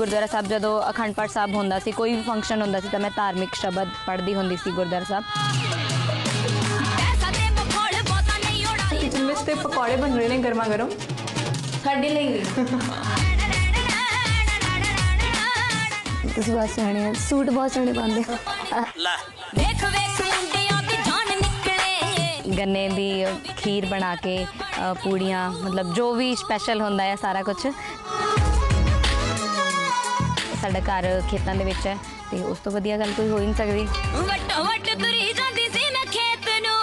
ਗੁਰਦੁਆਰਾ ਸਾਹਿਬ ਜਦੋਂ ਅਖੰਡ ਪਾਠ ਸਾਹਿਬ ਹੁੰਦਾ ਸੀ ਕੋਈ ਵੀ ਫੰਕਸ਼ਨ ਹੁੰਦਾ ਸੀ ਤਾਂ ਮੈਂ ਧਾਰਮਿਕ ਸ਼ਬਦ ਪੜ੍ਹਦੀ ਹੁੰਦੀ ਸੀ ਗੁਰਦੁਆਰਾ ਸਾਹਿਬ। ਪੈਸਾ ਤੇ ਪਕੌੜੇ ਬਣ ਰਹੇ ਨੇ ਗਰਮਾ ਗਰਮ। ਸਾਡੇ ਲਈ। ਤੁਸੀਂ ਬਹੁਤ ਸੋਹਣੇ ਹੋ ਸੂਟ ਬਹੁਤ ਸੋਹਣੇ ਪਾਉਂਦੇ ਹੋ। ਵੇਖ ਵੇਖ ਮੁੰਡਿਆਂ ਦੀ ਜਾਨ ਨਿਕਲੇ। ਗੰਨੇ ਦੀ ਖੀਰ ਬਣਾ ਕੇ ਪੂੜੀਆਂ ਮਤਲਬ ਜੋ ਵੀ ਸਪੈਸ਼ਲ ਹੁੰਦਾ ਹੈ ਸਾਰਾ ਕੁਝ ਸਾਡਾ ਘਰ ਖੇਤਾਂ ਦੇ ਵਿੱਚ ਹੈ ਤੇ ਉਸ ਤੋਂ ਵਧੀਆ ਗੱਲ ਕੋਈ ਹੋ ਹੀ ਨਹੀਂ ਸਕਦੀ। ਵਟੋ ਵਟ ਤੁਰੀ ਜਾਂਦੀ ਸੀ ਮੈਂ ਖੇਤ ਨੂੰ।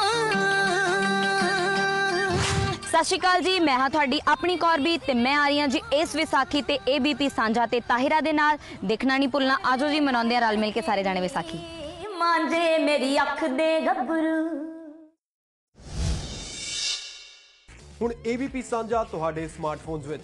ਸਤਿ ਸ਼੍ਰੀ ਅਕਾਲ ਜੀ ਮੈਂ ਹਾਂ ਤੁਹਾਡੀ ਆਪਣੀ ਕੌਰਬੀ ਤੇ ਮੈਂ ਆ ਰਹੀ ਹਾਂ ਜੀ ਇਸ ਵਿਸਾਖੀ ਤੇ ABP ਸਾਂਝਾ ਤੇ ਤਾਹਿਰਾ ਦੇ ਨਾਲ। ਦੇਖਣਾ ਨਹੀਂ ਭੁੱਲਣਾ ਆਜੋ ਜੀ ਮਨਾਉਂਦੇ ਆ ਰਲ ਮਿਲ ਕੇ ਸਾਰੇ ਜਾਣੇ ਵਿਸਾਖੀ। ਮਾਂਜੇ ਮੇਰੀ ਅੱਖ ਦੇ ਗੱਭਰੂ। ਹੁਣ ABP ਸਾਂਝਾ ਤੁਹਾਡੇ ਸਮਾਰਟਫੋਨਸ ਵਿੱਚ।